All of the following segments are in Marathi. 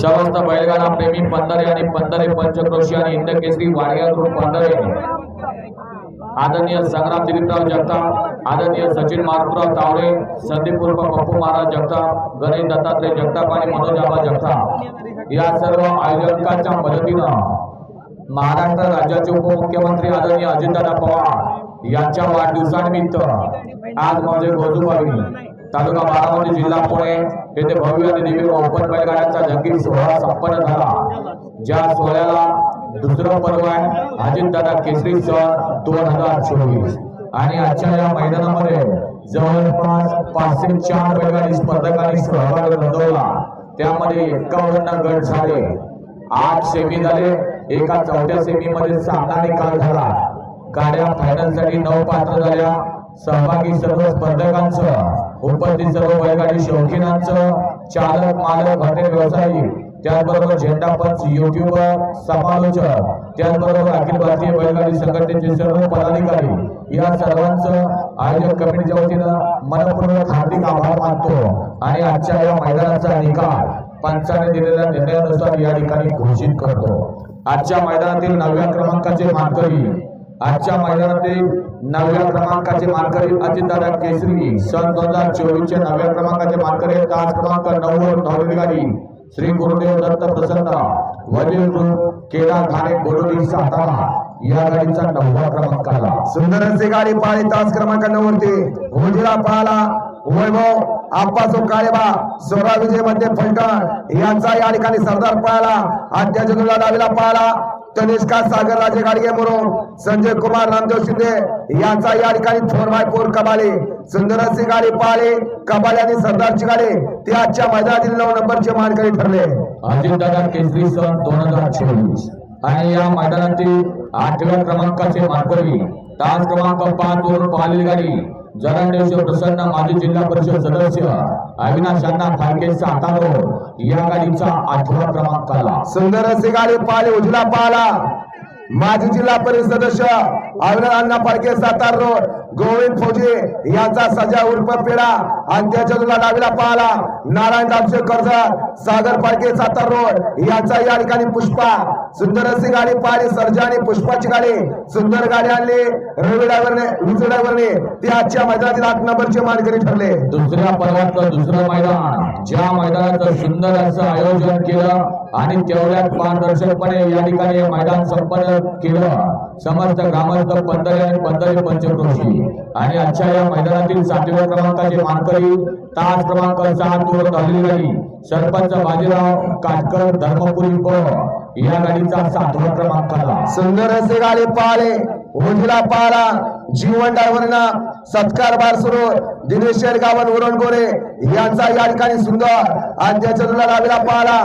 समस्त बैलगाडा प्रेमी पंधरे आणि पंधरे पंचक्रोशी आणि इंदकेसरी वाडगा ग्रुप पंधरे. आदरणीय संग्राम दिलीपराव जगताप आदरणीय सचिन मारुतराव तावडे संदीप उर्फ पप्पू महाराज जगताप गणेश दत्तात्रय जगताप आणि मनोजाबा जगताप. या सर्व आयोजकांच्या मदतीनं महाराष्ट्र राज्याचे उपमुख्यमंत्री आदरणीय अजितदादा पवार यांच्या वाढदिवसानिमित्त आज माझे गोजूबाई तालुका बारामती जिल्हा पुणे येथे भव्य आणि दिव्य ओपन बैलगाड्यांचा जंगी सोहळा संपन्न झाला. ज्या सोहळ्याला दुसरं पर्व आहे अजितदादा केसरी सण दोन हजार चोवीस. आणि आजच्या या मैदानामध्ये जवळपास पाचशे चार बैलगाडी स्पर्धकांनी सहभाग नोंदवला. त्यामध्ये एकावन्न गट झाले. आठ सेमी झाले. एका चौथ्या सेमी मध्ये सामना निकाल झाला. गाड्या फायनलसाठी नऊ पात्र झाल्या. सहभागी सर्व स्पर्धकांचं उपस्थित सर्व बैलगाडी शौकीनांचं चालक मालक हॉटेल व्यावसायिक त्याचबरोबर झेंडा पंच युट्यूबर समालोचक त्याचबरोबर अखिल भारतीय बैलगाडी संघटनेचे सर्व पदाधिकारी या सर्वांचं आयोजक कमिटीच्या वतीनं मनपूर्वक हार्दिक आभार मानतो. आणि आजच्या या मैदानाचा निकाल पंचाने दिलेल्या निर्णयानुसार या ठिकाणी घोषित करतो. आजच्या मैदानातील नवव्या क्रमांकाचे मानकरी आजच्या मैदानातील नवव्या क्रमांकाचे मानकरी अजितदादा केसरी सन दोन हजार चोवीसचे नवव्या क्रमांकाचे मानकरी तास क्रमांक नऊ नववी गाडी श्री गुरुदेव दत्त प्रसन्न. वजीर ग्रुप केदार ठाणे बोडोली सातारा. या गाडीचा नववा क्रमांक आला. सुंदर असे गाडी पाळी तास क्रमांक नव्वदती होजीला पाहला वैभव आप्पासो काळेबा सोळा विजयमध्ये फलटण. यांचा या ठिकाणी सरदार पाहला आद्याच्या दुला डावीला तनिष्का सागर राजे गाडगे मुरुम संजय कुमार रामदेव शिंदे यांचा या ठिकाणी फोर बाय फोर कबाले सुंदर गाडी पाळले कबाले आणि सरदारची गाडी ती आजच्या मैदानातील नऊ नंबरचे मानकरी ठरले. अजितदादा केसरी सन दोन हजार चोवीस. आणि या मैदानातील आठव्या क्रमांकाचे मानकरी तास क्रमांक पाच वरून पाहिलेली गाडी जनादेश प्रसन्न माजी जिल्हा परिषद सदस्य अविनाश यांना फाळके सातारो या गाडीचा आठवा क्रमांक आला. सुंदर असे गाडी पाहिले उजला पाहला माजी जिल्हा परिषद सदस्य अण्णा पाडके सातार रोड गोविंद फौजी यांचा सजा उर्फ पेढा आणि त्याच्या तुला डावीला पाहला नारायण दामशे कर्जत सागर पाडके सातार रोड यांचा या ठिकाणी पुष्पा. सुंदर अशी गाडी पाहिली सर्जा आणि पुष्पाची गाडी. सुंदर गाडी आणली रवी ड्रायव्हरने विजय ड्रायव्हरने. ती आजच्या मैदानातील आठ नंबरचे मानकरी ठरले. दुसऱ्या पर्वातलं दुसरं मैदान. ज्या मैदानाचं सुंदर असं आयोजन केलं आणि तेवढ्यात पारदर्शकपणे या ठिकाणी मैदान संपन्न केलं. समस्त ग्रामस्थ पंधरे आणि पंधरे पंचक्रोशी. आणि आजच्या या मैदानातील सातव्या क्रमांकाचे मानकरी तास क्रमांक सात वर धरली सरपंच बाजीराव काटकर धर्मपुरी ब या गाडीचा सातवा क्रमांक आला. सुंदर असे गाडी पाहिले उजला पाहला जीवन डायव्हरना सत्कार बार सुरू. दिनेश शेरगावन उरण गोरे यांचा या ठिकाणी सुंदर आणि त्याच्या तुला डावीला पाहला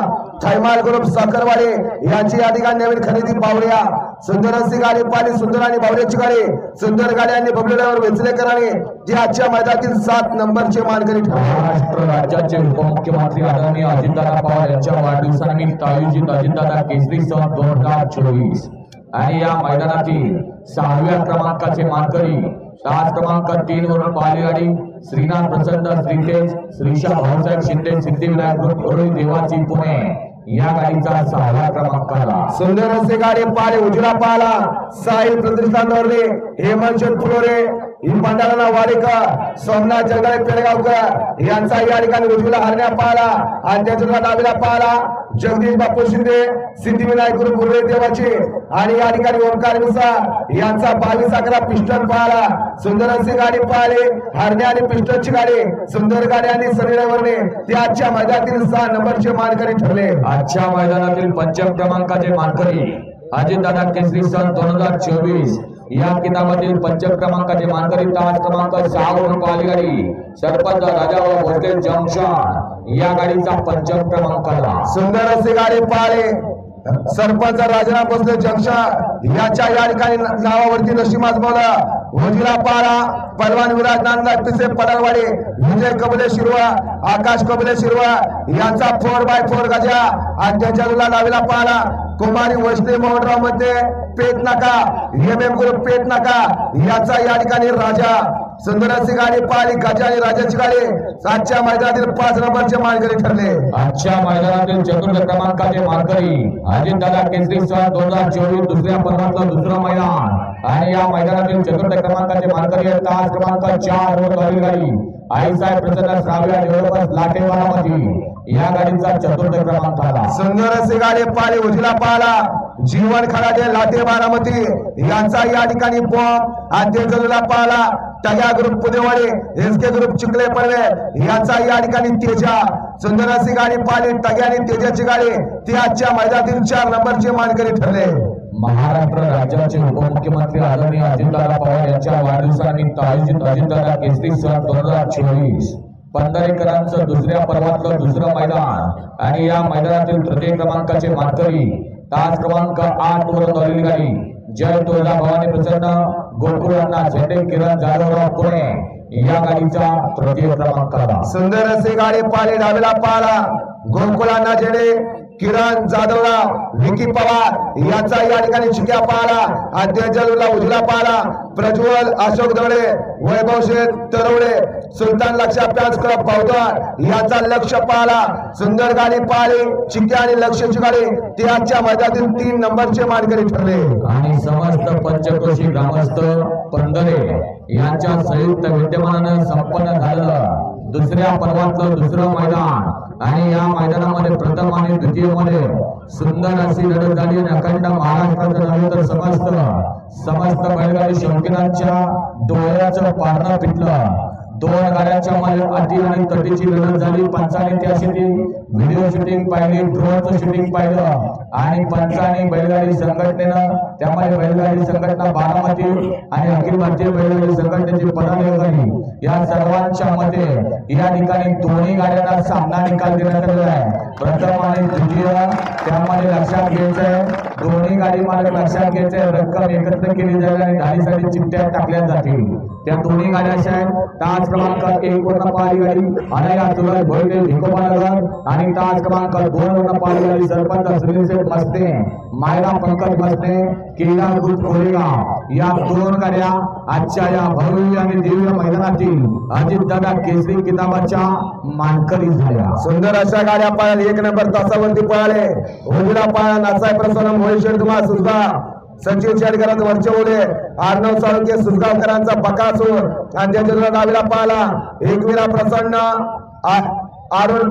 थैमाल ग्रुप साखरवाडे यांची या ठिकाणी नवीन खरेदी पावड्या सुंदर असे गाडी पाणी सुंदर आणि बावड्याची गाडी. सुंदर गाडी आणि बबलू ड्रायव्हर वेचलेकरांनी जी आजच्या मैदानातील सात नंबरचे मानकरी महाराष्ट्र राज्याचे उपमुख्यमंत्री आदरणीय अजितदादा पवार यांच्या वाढदिवसानिमित्त आयोजित अजितदादा केसरी सन दोन हजार चोवीस. आणि या मैदानातील सहाव्या क्रमांकाचे मानकरी तास क्रमांक तीन वरून पाहिली गाडी श्रीनाथ प्रचंड श्रीतेज श्रीशा भाऊसाहेब शिंदे सिद्धिविनायक देवाची पुणे. या गाडीचा सहावा क्रमांक आला. सुंदर असे गाडी पाले उजरा पाला साहिल प्रतिष्ठान दौरले हेमंत फुलोरे भंडारा वाडेकर सोमनाथ जगदाळे पेडगावकर यांचा या ठिकाणी उजवीला हरण्या पाहिला आणि त्याच्या डावीला पाहिला जगदीश बापू शिंदे सिद्धिविनायक गुरु गुरुदेव देवाचे आणि या ठिकाणी ओंकार मिसा यांचा बावीस अकरा पिस्टन पाहिला. सुंदरांची गाडी पाहिले. हरण्या आणि पिस्टनची गाडी सुंदर गाडी आणि सनीरावरने ते आजच्या मैदानातील सहा नंबरचे मानकरी ठरले. आजच्या मैदानातील पंचम क्रमांकाचे मानकरी अजितदादा केसरी सन दोन हजार चोवीस. या किताबातील पंचम क्रमांकाचे मानकरी तास क्रमांक सहा वरून पाहिली गाडी सरपंच राजा व भोसले जंक्शन. या गाडीचा पंचम क्रमांक आला. सुंदर असे गाडी पाळे सरपंच राजा भोसले जंक्शन. याच्या या ठिकाणी नावावरती नशीब आजमावला वजिरा पारा पलवान विराज नांदा पिसे पडरवाडी विजय कबले शिरवा आकाश कबले शिरवा यांचा फोर बाय फोर गजा आणि त्याच्या तुला डावीला पाहला. कुमारी वैष्णवी मोहनरावमध्ये पेट नाका एम एम ग्रुप पेट नाका याचा या ठिकाणी राजा सुंदरसी गाडी पाहिली गजा आणि राजाची गाडी. आजच्या मैदानातील पाच नंबरचे मानकरी ठरले. आजच्या मैदानातील चतुर्थ क्रमांकाचे मानकरी अजित दादा केसरी सन दोन हजार चोवीस दुसऱ्या पर्वातलं दुसरं मैदान. आणि या मैदानातील चतुर्थ क्रमांकाचे मानकरी आहेत. तास क्रमांक चार वर गाडी गाडी आईसाहेब प्रसन्न श्राव्या डेव्हलपर्स लाटे बारामती या गाडीचा चतुर्थ क्रमांक आला. सुंदर असे गाडी पाहिले उजला पाहला जीवन खराडे लाटे बारामती यांचा या ठिकाणी बॉम्ब आद्यजलूला पाहला टया group Pudewade S K group Chikhale Padave यांचा या ठिकाणी तेजा. सुंदर गाडी पाहिली टग्या आणि तेजाची गाडी ती आजच्या मैदानातील चार नंबरचे मानकरी ठरले. महाराष्ट्र राज्याचे उपमुख्यमंत्री आदरणीय अजितदादा पवार यांच्या वाढदिवसानिमित्त आयोजित अजितदादा केसरी सण दोन हजार चोवीस. पंधरेकरांचं दुसऱ्या पर्वातलं दुसरं मैदान आणि या मैदानातील तृतीय क्रमांकाचे मानकरी तास क्रमांक आठ वर नवलेली गाडी जय तुळजा भवानी प्रसन्न गोकुळ अण्णा झेंडे किरण जाधवराव पुणे या गाडीचा तृतीय क्रमांक सुंदर असे गाडी पाहिले डावीला पाला. गोकुळांना जेडे किरण जाधवराव विकी पवार याचा या ठिकाणी शिक्या पाहला आद्यजलूला उजला पाहला. प्रज्वल अशोक दवडे वैभव शेठ तरवडे सुलतान लक्ष प्याज क्लब पवदार याचा लक्ष पाहला. सुंदर गाडी पाहली चिक्या आणि लक्ष गाडी ते आजच्या मैदानातील तीन नंबरचे मानकरी ठरले. आणि समस्त पंचकोशी ग्रामस्थ पंधरे यांच्या संयुक्त विद्यमानानं संपन्न झालेलं दुसऱ्या पर्वातलं दुसरं मैदान. आणि या मैदानामध्ये प्रथम आणि द्वितीयमध्ये सुंदर अशी लढत झाली आणि अखंड महाराष्ट्राचं नव्हे तर समस्त समस्त बैलगाडी शौकीनांच्या डोळ्याचं पारणं पिटलं. दोन गाड्यांच्या मध्ये अटी आणि तटीची लढत झाली. पंचाने त्या शूटिंग व्हिडिओ शूटिंग पाहिली ड्रोनचं शूटिंग पाहिलं. आणि पंचाने बैलगाडी संघटनेनं त्यामध्ये बैलगाडी संघटना बारामती आणि अखिल भारतीय बैलगाडी संघटनेची पदाधिकारी या सर्वांच्या मते या ठिकाणी दोन्ही गाड्यांना सामना निकाल देण्यात आलेला आहे. प्रथम आणि द्वितीय त्यामध्ये लक्षात घ्यायचंय. दोन्ही गाडी मालक लक्षात घ्यायचंय. रक्कम एकत्र केली जाईल आणि गाडीसाठी चिठ्ठ्या टाकल्या जातील. त्या दोन्ही गाड्या अशा आहेत. तास क्रमांक एक वर्ण पाळी गाडी अनया तुला भोईले भिकोपानगर आणि तास क्रमांक दोन वर्ण पाळी गाडी. सरपंच सुनील शेठ मस्ते मायला पंकज मस्ते किल्ला ग्रुप कोरेगाव. या दोन गाड्या आजच्या या भव्य आणि दिव्य मैदानातील अजितदादा केसरी किताबाच्या मानकरी झाल्या. सुंदर अशा गाड्या पाळल्या एक नंबर तासावरती पळाले. उजला पाळा नासाय प्रसन्न मोहेश्वर कुमार सुद्धा सचिव शेडकरांचं वरचे ओढे. आर्णव साळुंके सुजगावकरांचा बकासूर आणि त्याच्या डावीला पाहला एकवीरा प्रसन्न आ- अरुण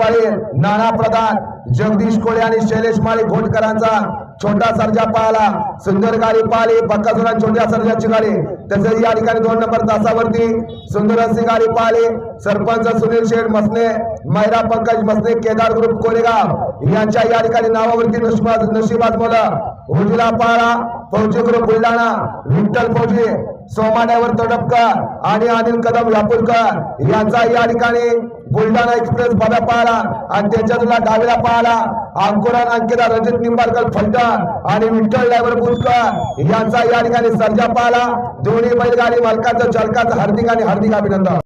नाना प्रधान जगदीश कोळे आणि शैलेश माळी घोटकरांचा छोटा सर्जा पाहला सुंदर गाडी पाहिली बक्कासुरा छोट्या सर्जाची गाडी. तसेच या ठिकाणी दोन नंबर तासावरती सुंदर अशी गाडी पाहिली सरपंच सुनील शेठ मसने मैरा पंकज मसने केदार ग्रुप कोरेगाव यांच्या या ठिकाणी नावावरती नशिबात नशिबाज मुलं. उजला पाळा फौजी बुलढाणा विठ्ठल फौजी सोमाड्यावर तडपकर आणि अनिल कदम यापूरकर यांचा या ठिकाणी बुलढाणा एक्सप्रेस बाब्या पाहिला आणि त्यांच्या तुला डावीला पाहिला. अंकुरान अंकिता रणजित निंबाळकर फलटण आणि विठ्ठल ड्रायव्हर बुलकर यांचा या ठिकाणी सर्जा पाहिला. दोन्ही बैलगाडी मालकाचं चालकाचं हार्दिक आणि हार्दिक अभिनंदन.